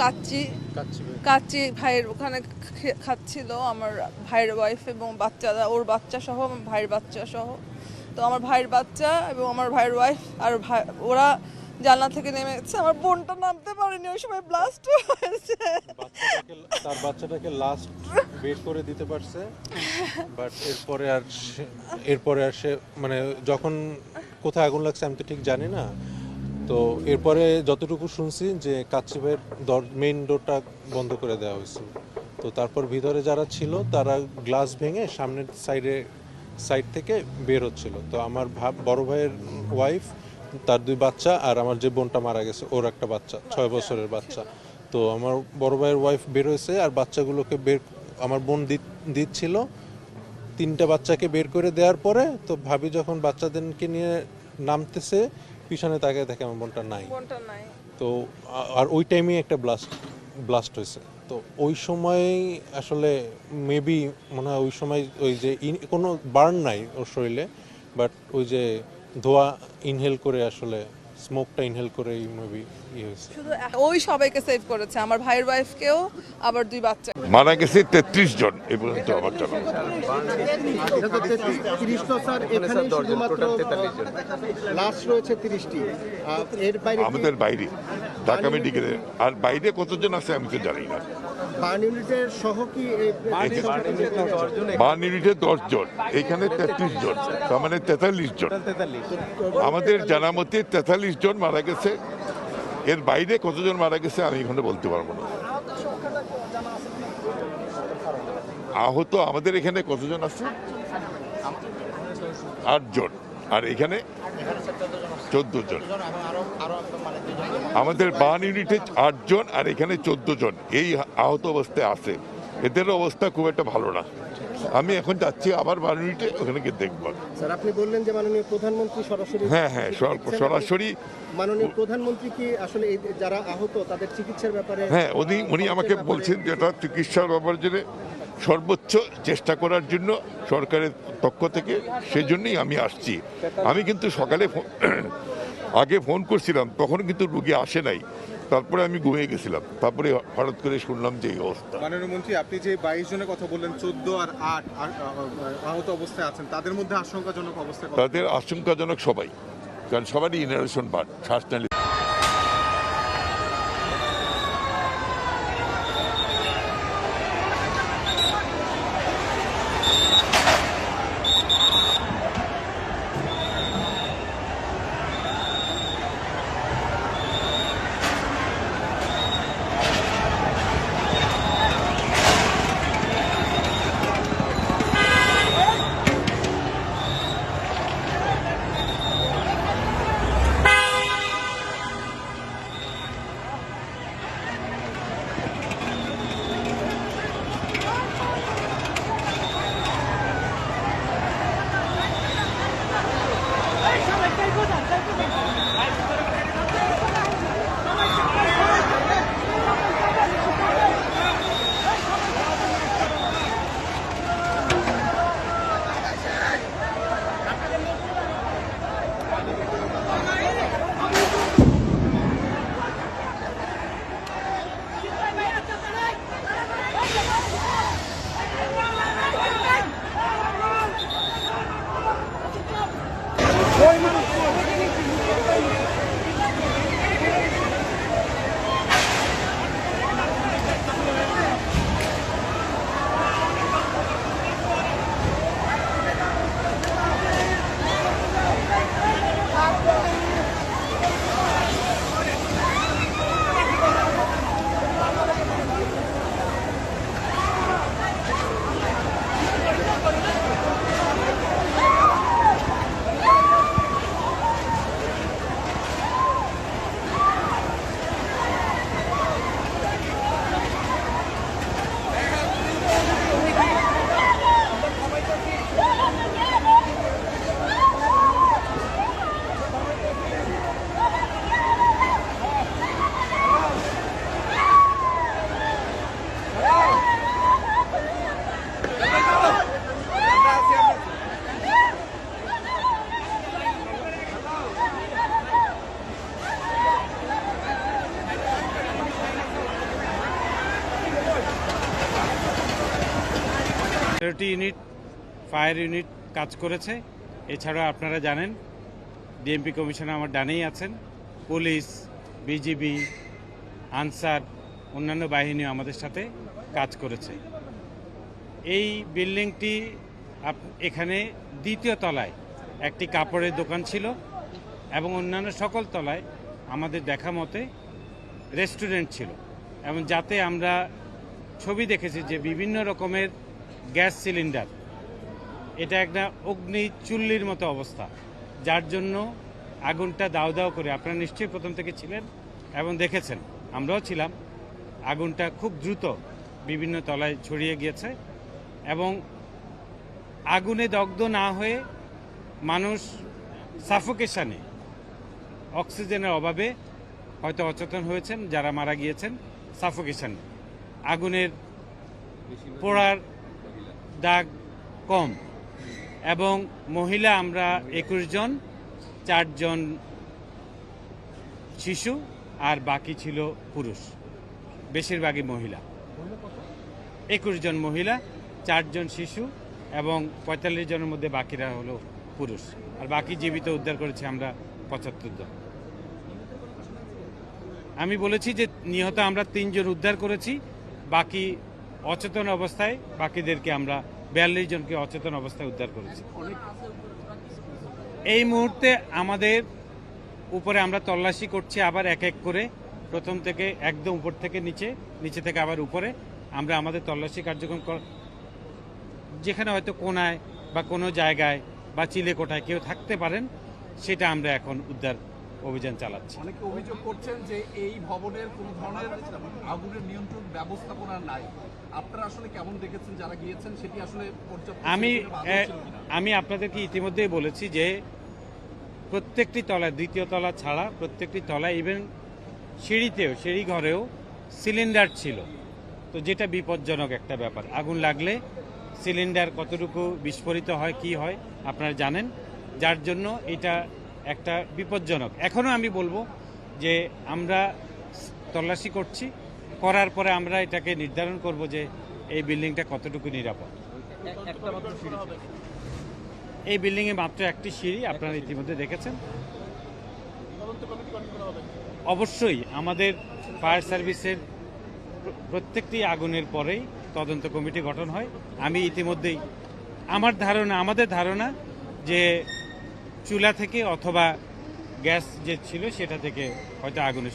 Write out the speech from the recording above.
কাচ্চি। কাচ্চি ভাইয়ের ওখানে খাচ্ছিল আমার ভাইয়ের ওয়াইফ এবং বাচ্চারা ওর বাচ্চা সহ আমার ভাইয়ের বাচ্চা সহ। তো আমার ভাইয়ের বাচ্চা এবং আমার ভাইয়ের ওয়াইফ আর ভাই ওরা জানলা থেকে নেমেছে। আমার বোনটা নামতে পারেনি ওই সময় ব্লাস্ট হয়েছে। তার বাচ্চাটাকে লাস্ট বের করে দিতে পারছে। বাট এরপরে আর এরপরে আর সে মানে যখন কোথায় আগুন লাগছে আমি তো ঠিক জানি না। তো এরপরে যতটুকু শুনছি যে কাচ্চি ভাইয়ের দর মেইন ডোরটা বন্ধ করে দেওয়া হয়েছিল তো তারপর ভিতরে যারা ছিল তারা গ্লাস ভেঙে সামনের সাইডে সাইড থেকে বের হচ্ছিল। তো আমার ভাব বড় ভাইয়ের ওয়াইফ তার দুই বাচ্চা আর আমার যে বোনটা মারা গেছে ওর একটা বাচ্চা ছয় বছরের বাচ্চা। তো আমার বড় ভাইয়ের ওয়াইফ বের হয়েছে আর বাচ্চাগুলোকে বের আমার বোন দিচ্ছিল। তিনটা বাচ্চাকে বের করে দেওয়ার পরে তো ভাবি যখন বাচ্চাদেরকে নিয়ে নামতেছে পিছনে তাকে দেখে আমার বোনটা নাই। বোনটা নাই। তো আর ওই টাইমে একটা ব্লাস্ট ব্লাস্ট হয়েছে। তো ওই সময় আসলে মেবি মনে হয় ওই সময় ওই যে কোনো বার্ন নাই ওর শরীরে বাট ওই যে ধোয়া ইনহেল করে আসলে স্মোকটা ইনহেল করে এই ইয়ে শুধু এক- ওই সবাইকে সেভ করেছে আমার ভাইয়ের ওয়াইফকেও আবার দুই বাচ্চা। মারা গেছে তেত্রিশ জন এ পর্যন্ত আমার জানা তিরিশ তো স্যার এখানে শুধুমাত্র লাশ রয়েছে তিরিশটি। এর বাইরে কি? আমাদের বাইরে। ঢাকা মেডিকেলে। আর বাইরে কতজন আছে আমি তো জানি না। বার্ন সহ কি এই- বান ইউনিটে দশ জন এখানে তেত্রিশ জন তার মানে তেতাল্লিশ জন। আমাদের জানা মতে তেতাল্লিশ জন মারা গেছে। এর বাইরে কতজন মারা গেছে আমি এখানে বলতে পারব না। আহত আমাদের এখানে কতজন আছে? আটজন। আর এখানে চোদ্দ জন। আমাদের বান ইউনিটে আটজন আর এখানে চোদ্দ জন এই আহত অবস্থায় আছে। এদের অবস্থা খুব একটা ভালো না। আমি এখন যাচ্ছি আবার বান ইউনিটে ওখানে গিয়ে দেখব। স্যার আপনি বললেন যে মাননীয় প্রধানমন্ত্রী সরাসরি হ্যাঁ হ্যাঁ সরাসরি মাননীয় প্রধানমন্ত্রী কি আসলে যারা আহত তাদের চিকিৎসার ব্যাপারে হ্যাঁ উনি উনি আমাকে বলছেন যে এটা চিকিৎসার ব্যাপার জন্য সর্বোচ্চ চেষ্টা করার জন্য সরকারের পক্ষ থেকে সেই জন্যই আমি আসছি। আমি কিন্তু সকালে আগে ফোন করছিলাম তখন কিন্তু রুগী আসে নাই। তারপরে আমি ঘুমিয়ে গেছিলাম। তারপরে হঠাৎ করে শুনলাম যে এই অবস্থা। মাননীয় মন্ত্রী আপনি যে বাইশ জনের কথা বললেন চোদ্দ আর আট আহত অবস্থায় আছেন তাদের মধ্যে আশঙ্কাজনক অবস্থায় কত? তাদের আশঙ্কাজনক সবাই কারণ সবারই ইনারেশন বার্ড শ্বাস বারোটি ইউনিট ফায়ার ইউনিট কাজ করেছে। এছাড়া আপনারা জানেন ডিএমপি কমিশনে আমার ডানেই আছেন। পুলিশ, বিজিবি, আনসার, অন্যান্য বাহিনীও আমাদের সাথে কাজ করেছে। এই বিল্ডিংটি এখানে দ্বিতীয় তলায় একটি কাপড়ের দোকান ছিল এবং অন্যান্য সকল তলায় আমাদের দেখা মতে রেস্টুরেন্ট ছিল। এবং যাতে আমরা ছবি দেখেছি যে বিভিন্ন রকমের গ্যাস সিলিন্ডার। এটা একটা অগ্নি চুল্লির মতো অবস্থা। যার জন্য আগুনটা দাও দাও করে আপনারা নিশ্চয়ই প্রথম থেকে ছিলেন এবং দেখেছেন। আমরাও ছিলাম। আগুনটা খুব দ্রুত বিভিন্ন তলায় ছড়িয়ে গিয়েছে এবং আগুনে দগ্ধ না হয়ে মানুষ সাফোকেশানে অক্সিজেনের অভাবে হয়তো অচেতন হয়েছেন, যারা মারা গিয়েছেন সাফোকেশানে। আগুনের পোড়ার দাগ কম এবং মহিলা আমরা একুশ জন চারজন শিশু আর বাকি ছিল পুরুষ, বেশিরভাগই মহিলা। একুশ জন মহিলা চারজন শিশু এবং পঁয়তাল্লিশ জনের মধ্যে বাকিরা হলো পুরুষ। আর বাকি জীবিত উদ্ধার করেছি আমরা পঁচাত্তর জন। আমি বলেছি যে নিহত আমরা তিনজন উদ্ধার করেছি, বাকি অচেতন অবস্থায় বাকিদেরকে আমরা বিয়াল্লিশ জনকে অচেতন অবস্থায় উদ্ধার করেছি। এই মুহূর্তে আমাদের উপরে আমরা তল্লাশি করছি, আবার এক এক করে। প্রথম থেকে একদম উপর থেকে নিচে নিচে থেকে আবার উপরে। আমরা আমাদের তল্লাশি কার্যক্রম কর- যেখানে হয়তো কোনায় বা কোনো জায়গায় বা চিলে কোঠায় কেউ থাকতে পারেন, সেটা আমরা এখন উদ্ধার অভিযান চালাচ্ছি। অভিযোগ করছেন যে এই ভবনের কোনো ধরনের আগুনের নিয়ন্ত্রণ ব্যবস্থাপনা নাই। আপনারা আসলে কেমন দেখেছেন যারা গিয়েছেন সেটি আসলে আমি? আমি আপনাদেরকে ইতিমধ্যেই বলেছি যে প্রত্যেকটি তলায় দ্বিতীয় তলা ছাড়া প্রত্যেকটি তলায় ইভেন সিঁড়িতেও সিঁড়ি ঘরেও সিলিন্ডার ছিল। তো যেটা বিপজ্জনক একটা ব্যাপার। আগুন লাগলে সিলিন্ডার কতটুকু বিস্ফোরিত হয় কি হয় আপনারা জানেন। যার জন্য এটা একটা বিপজ্জনক। এখনও আমি বলব যে আমরা তল্লাশি করছি। করার পরে আমরা এটাকে নির্ধারণ করব যে এই বিল্ডিংটা কতটুকু নিরাপদ। এই বিল্ডিং এ মাত্র একটি সিঁড়ি, আপনারা ইতিমধ্যে দেখেছেন। অবশ্যই আমাদের ফায়ার সার্ভিসের প্রত্যেকটি আগুনের পরেই তদন্ত কমিটি গঠন হয়। আমি ইতিমধ্যেই আমার ধারণা, আমাদের ধারণা যে চুলা থেকে অথবা গ্যাস যে ছিল সেটা থেকে হয়তো আগুনের